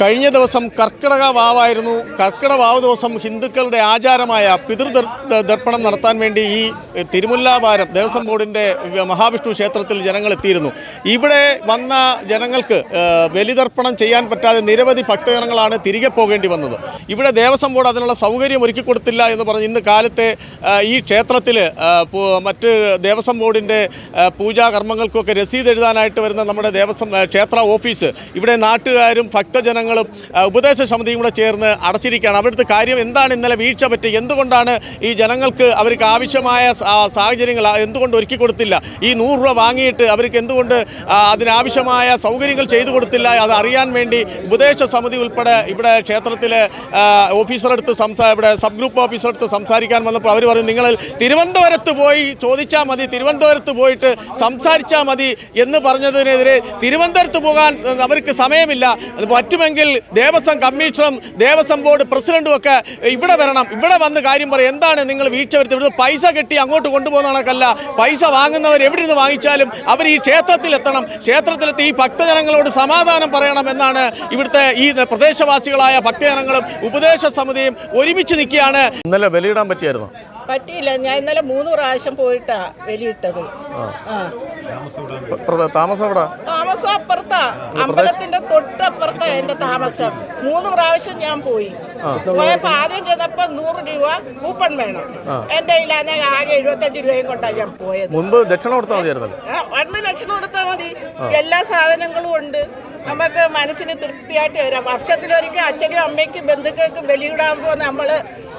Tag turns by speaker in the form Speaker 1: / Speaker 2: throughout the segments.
Speaker 1: കഴിഞ്ഞ ദിവസം കർക്കിടക വാവായിരുന്നു. കർക്കിടക വാവ് ദിവസം ഹിന്ദുക്കളുടെ ആചാരമായ പിതൃദർ ദർപ്പണം നടത്താൻ വേണ്ടി ഈ തിരുമുല്ലാവാരം ദേവസ്വം ബോർഡിന്റെ മഹാവിഷ്ണു ക്ഷേത്രത്തിൽ ജനങ്ങൾ എത്തിയിരുന്നു. ഇവിടെ വന്ന ജനങ്ങൾക്ക് ബലിതർപ്പണം ചെയ്യാൻ പറ്റാതെ നിരവധി ഭക്തജനങ്ങളാണ് തിരികെ പോകേണ്ടി വന്നത്. ഇവിടെ ദേവസ്വം ബോർഡ് അതിനുള്ള സൗകര്യം ഒരുക്കി കൊടുത്തില്ല എന്ന് പറഞ്ഞ് ഇന്ന് കാലത്തെ ഈ ക്ഷേത്രത്തിൽ മറ്റ് ദേവസ്വം ബോർഡിന്റെ പൂജാ കർമ്മങ്ങൾക്കൊക്കെ രസീത് എഴുതാനായിട്ട് വരുന്ന നമ്മുടെ ദേവസ്വം ക്ഷേത്ര ഓഫീസ് ഇവിടെ നാട്ടുകാരും ഭക്തജനങ്ങളും ആ, ഉപദേശ സമിതിയും കൂടെ ചേർന്ന് അടച്ചിരിക്കുകയാണ്. അവിടുത്തെ കാര്യം എന്താണ്? ഇന്നലെ വീഴ്ച പറ്റി എന്തുകൊണ്ടാണ് ഈ ജനങ്ങൾക്ക് അവർക്ക് ആവശ്യമായ സാഹചര്യങ്ങൾ എന്തുകൊണ്ട് ഒരുക്കി കൊടുത്തില്ല? ഈ നൂറ് രൂപ വാങ്ങിയിട്ട് അവർക്ക് എന്തുകൊണ്ട് അതിനാവശ്യമായ സൗകര്യങ്ങൾ ചെയ്തു കൊടുത്തില്ല? അത് അറിയാൻ വേണ്ടി ഉപദേശ സമിതി ഉൾപ്പെടെ ഇവിടെ ക്ഷേത്രത്തിലെ ഓഫീസറെടുത്ത് സംസാ ഇവിടെ സബ് ഗ്രൂപ്പ് ഓഫീസറെടുത്ത് സംസാരിക്കാൻ വന്നപ്പോൾ അവർ പറഞ്ഞു നിങ്ങൾ തിരുവനന്തപുരത്ത് പോയി ചോദിച്ചാൽ മതി തിരുവനന്തപുരത്ത് പോയിട്ട് സംസാരിച്ചാൽ മതി എന്ന് പറഞ്ഞതിനെതിരെ തിരുവനന്തപുരത്ത് പോകാൻ അവർക്ക് സമയമില്ല. അത് പറ്റുമെങ്കിൽ ദേവസ്വം കമ്മീഷണറും ദേവസ്വം ബോർഡ് പ്രസിഡന്റും ഒക്കെ ഇവിടെ വരണം. ഇവിടെ വന്ന് കാര്യം പറയും. എന്താണ് നിങ്ങൾ വീഴ്ച വരുത്തി? ഇവിടുന്ന് പൈസ കെട്ടി അങ്ങോട്ട് കൊണ്ടുപോകുന്ന കണക്കല്ല. പൈസ വാങ്ങുന്നവർ എവിടെ നിന്ന് വാങ്ങിച്ചാലും അവർ ഈ ക്ഷേത്രത്തിൽ എത്തണം. ക്ഷേത്രത്തിലെത്തി ഈ ഭക്തജനങ്ങളോട് സമാധാനം പറയണം എന്നാണ് ഇവിടുത്തെ ഈ പ്രദേശവാസികളായ ഭക്തജനങ്ങളും ഉപദേശ സമിതിയും ഒരുമിച്ച് നിൽക്കുകയാണ്. ഇന്നലെ ബലിയിടാൻ പറ്റിയായിരുന്നു?
Speaker 2: പറ്റിയില്ല. ഞാൻ ഇന്നലെ മൂന്ന് പ്രാവശ്യം പോയിട്ടാ വെലിയിട്ടത് ആ.
Speaker 1: താമസം എവിടെ?
Speaker 2: താമസം അപ്പുറത്താ അമ്പലത്തിന്റെ തൊട്ടപ്പുറത്താ എന്റെ താമസം. മൂന്ന് പ്രാവശ്യം ഞാൻ പോയി. പോയപ്പോ ആദ്യം ചെന്നപ്പോ നൂറ് രൂപ കൂപ്പൺ വേണം. എന്റെ കയ്യിലാന്നെ ആകെ എഴുപത്തഞ്ച് രൂപയും കൊണ്ടാണ് ഞാൻ പോയത്.
Speaker 1: മുൻപ് ദക്ഷിണ കൊടുത്താൽ മതിയായിരുന്നു
Speaker 2: ആ, ലക്ഷണം ലക്ഷം കൊടുത്താൽ മതി. എല്ലാ സാധനങ്ങളും ഉണ്ട്. നമുക്ക് മനസ്സിന് തൃപ്തിയായിട്ട് വരാം. വർഷത്തിലൊരിക്കൽ അച്ഛനും അമ്മയ്ക്കും ബന്ധുക്കൾക്കും ബലിയിടാകുമ്പോൾ നമ്മൾ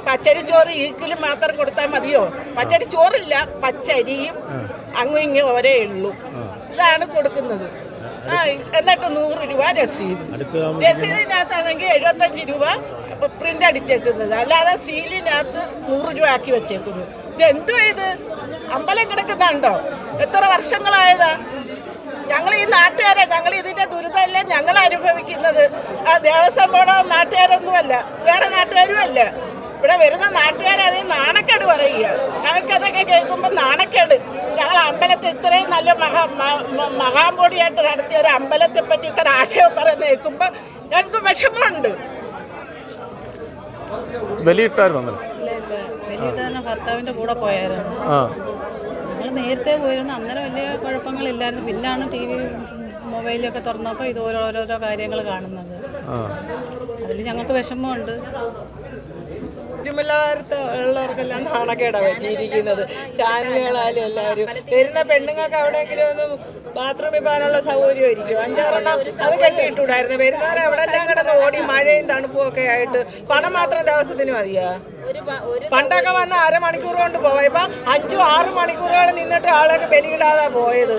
Speaker 2: പച്ചരിച്ചോറ് ഈക്കിലും മാത്രം കൊടുത്താൽ മതിയോ? പച്ചരി പച്ചരിച്ചോറില്ല പച്ചരിയും അങ്ങും ഇങ്ങും ഒരേ ഉള്ളൂ. ഇതാണ് കൊടുക്കുന്നത്. ആ എന്നിട്ട് നൂറ് രൂപ രസീത്. രസീതിനകത്താണെങ്കിൽ എഴുപത്തഞ്ച് രൂപ പ്രിന്റ് അടിച്ചേക്കുന്നത്. അല്ലാതെ സീലിനകത്ത് നൂറ് രൂപ ആക്കി വെച്ചേക്കുന്നു. ഇത് എന്തുവാ ഇത്? അമ്പലം കിടക്കുന്നുണ്ടോ? എത്ര വർഷങ്ങളായതാ? ഞങ്ങൾ ഈ നാട്ടുകാരെ ഞങ്ങൾ ഇതിന്റെ ദുരിതമല്ല ഞങ്ങൾ അനുഭവിക്കുന്നത്? ആ ദേവസ്വം ബോർഡോ നാട്ടുകാരൊന്നുമല്ല വേറെ നാട്ടുകാരും അല്ല ഇവിടെ വരുന്ന നാട്ടുകാരെ അതിന് നാണക്കേട് പറയുക. ഞങ്ങൾക്കതൊക്കെ കേൾക്കുമ്പോൾ നാണക്കേട്. ഞങ്ങൾ അമ്പലത്തെ ഇത്രയും നല്ല മഹാ മഹാമോടിയായിട്ട് നടത്തിയ ഒരു അമ്പലത്തെ പറ്റി ഇത്ര ആശയം പറയുന്ന കേൾക്കുമ്പോൾ ഞങ്ങൾക്ക് വിഷമമുണ്ട്.
Speaker 1: ബലിയിട്ടായിരുന്നു
Speaker 3: തന്നെ കൂടെ പോയായിരുന്നു.
Speaker 1: ആ.
Speaker 3: ഞങ്ങൾ നേരത്തെ പോയിരുന്നു. അന്നേരം വലിയ കുഴപ്പങ്ങളില്ലായിരുന്നു. പിന്നാണ് ടി വി മൊബൈലൊക്കെ തുറന്നപ്പോൾ ഇത് ഓരോരോ കാര്യങ്ങൾ കാണുന്നത്.
Speaker 1: ആ.
Speaker 3: അതിൽ ഞങ്ങൾക്ക് വിഷമമുണ്ട്.
Speaker 2: തിരുമലാരത്ത് ഉള്ളവർക്കെല്ലാം നാണക്കേടാ പറ്റിയിരിക്കുന്നത്. ചാനലുകളായാലും എല്ലാവരും. വരുന്ന പെണ്ണുങ്ങൾക്ക് എവിടെയെങ്കിലും ഒന്ന് ബാത്റൂമിൽ പോകാനുള്ള സൗകര്യം ഇരിക്കും അഞ്ചാറെണ്ണം അത് കെട്ടിയിട്ടുണ്ടായിരുന്നു. വരുന്നവരെ അവിടെ എല്ലാം കിടന്ന് ഓടി മഴയും തണുപ്പും ഒക്കെ ആയിട്ട് പണം മാത്രം ദിവസത്തിന് മതിയാ? പണ്ടൊക്കെ വന്ന് അരമണിക്കൂർ കൊണ്ട് പോവാം. ഇപ്പൊ അഞ്ചും ആറ് മണിക്കൂറുകൾ നിന്നിട്ട് ആളൊക്കെ ബലിയിടാതാ പോയത്.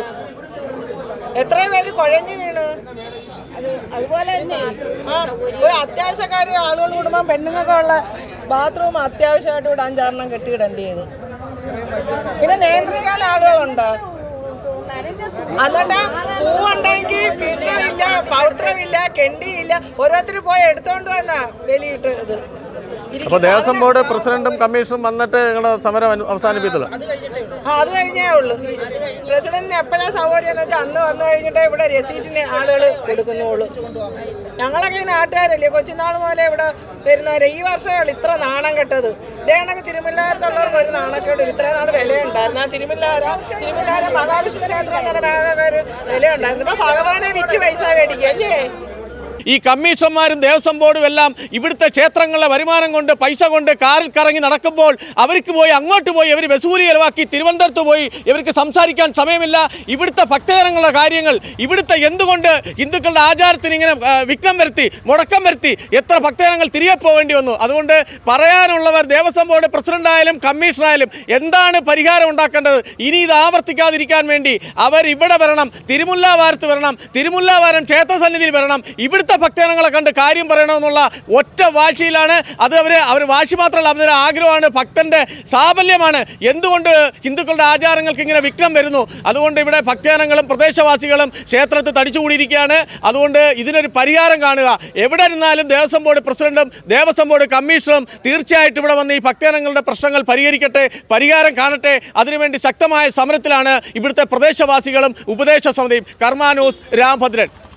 Speaker 2: എത്രയും പേര് കുഴഞ്ഞു വീണ്. അതുപോലെ തന്നെ ആ ഒരു അത്യാവശ്യക്കാരി ആളുകൾ കൂടുമ്പോൾ പെണ്ണുങ്ങൾക്ക് ഉള്ള ബാത്റൂം അത്യാവശ്യമായിട്ട് ഇവിടെ അഞ്ചാറെണ്ണം കെട്ടിയിടേണ്ടിയത് പിന്നെ നിയന്ത്രിക്കാൻ ആളുകളുണ്ടോ? എന്നിട്ട് പൂവുണ്ടെങ്കിൽ പിന്നമില്ല പൗത്രമില്ല കെണ്ടിയില്ല ഓരോരുത്തർ പോയി എടുത്തോണ്ട് വന്നാ ബലിയിട്ടത്
Speaker 1: അപ്പൊ ദേവസ്വം ബോർഡ് പ്രസിഡന്റും കമ്മീഷനും വന്നിട്ട് നിങ്ങളുടെ സമരം അനു-
Speaker 2: ആ അത് കഴിഞ്ഞേ ഉള്ളൂ. പ്രസിഡന്റിന് എപ്പോഴാ സൗകര്യം എന്ന് വെച്ചാൽ അന്ന് വന്നു കഴിഞ്ഞിട്ട് ഇവിടെ രസീറ്റിന് ആളുകൾ കൊടുക്കുന്നുള്ളൂ. ഞങ്ങളൊക്കെ ഈ നാട്ടുകാരല്ലേ? കൊച്ചുനാൾ മുതലേ ഇവിടെ വരുന്നവരെ. ഈ വർഷമാണ് ഇത്ര നാണം കെട്ടത്. ഇതേ തിരുമില്ലാരത്തുള്ളവർക്ക് ഒരു ഒരു നാണക്കേട് ഇത്ര നാൾ വിലയുണ്ടായിരുന്നു. ആ തിരുമില്ലാര തിരുമില്ലാര മഹാവിഷ്ണു ക്ഷേത്രം എന്ന് പറഞ്ഞ ഒരു വിലയുണ്ടായിരുന്നു. ഇപ്പൊ ഭഗവാനെ വിറ്റ് പൈസ മേടിക്കുക അല്ലേ
Speaker 1: ഈ കമ്മീഷന്മാരും ദേവസ്വം ബോർഡും എല്ലാം ഇവിടുത്തെ ക്ഷേത്രങ്ങളിലെ വരുമാനം കൊണ്ട് പൈസ കൊണ്ട് കാറിൽ കറങ്ങി നടക്കുമ്പോൾ അവർക്ക് പോയി അങ്ങോട്ട് പോയി ഇവർ വെസൂലി ചെലവാക്കി തിരുവനന്തപുരത്ത് പോയി ഇവർക്ക് സംസാരിക്കാൻ സമയമില്ല. ഇവിടുത്തെ ഭക്തജനങ്ങളുടെ കാര്യങ്ങൾ ഇവിടുത്തെ എന്തുകൊണ്ട് ഹിന്ദുക്കളുടെ ആചാരത്തിന് ഇങ്ങനെ വിക്രം വരുത്തി മുടക്കം വരുത്തി എത്ര ഭക്തജനങ്ങൾ തിരികെ പോകേണ്ടി വന്നു? അതുകൊണ്ട് പറയാനുള്ളവർ ദേവസ്വം ബോർഡ് പ്രസിഡന്റായാലും കമ്മീഷണറായാലും എന്താണ് പരിഹാരം ഉണ്ടാക്കേണ്ടത്? ഇനി ഇത് ആവർത്തിക്കാതിരിക്കാൻ വേണ്ടി അവർ ഇവിടെ വരണം തിരുമുല്ലാവാരത്ത് വരണം തിരുമുല്ലാവാരം ക്ഷേത്രസന്നിധിയിൽ വരണം. ഇവിടുത്തെ ഭക്തജനങ്ങളെ കണ്ട് കാര്യം പറയണമെന്നുള്ള ഒറ്റ വാശിയിലാണ്. അത് അവർ അവർ വാശി മാത്രമല്ല അവരുടെ ആഗ്രഹമാണ് ഭക്തന്റെ സാഫല്യമാണ് എന്തുകൊണ്ട് ഹിന്ദുക്കളുടെ ആചാരങ്ങൾക്ക് ഇങ്ങനെ വിഘ്നം വരുന്നു? അതുകൊണ്ട് ഇവിടെ ഭക്തജനങ്ങളും പ്രദേശവാസികളും ക്ഷേത്രത്തിൽ തടിച്ചുകൂടിയിരിക്കുകയാണ്. അതുകൊണ്ട് ഇതിനൊരു പരിഹാരം കാണുക. എവിടെ നിന്നാലും ദേവസ്വം ബോർഡ് പ്രസിഡന്റും ദേവസ്വം ബോർഡ് കമ്മീഷണറും തീർച്ചയായിട്ടും ഇവിടെ വന്ന് ഈ ഭക്തജനങ്ങളുടെ പ്രശ്നങ്ങൾ പരിഹരിക്കട്ടെ പരിഹാരം കാണട്ടെ. അതിനുവേണ്ടി ശക്തമായ സമരത്തിലാണ് ഇവിടുത്തെ പ്രദേശവാസികളും ഉപദേശ സമിതിയും. കർമാനൂസ് രാംഭദ്രൻ.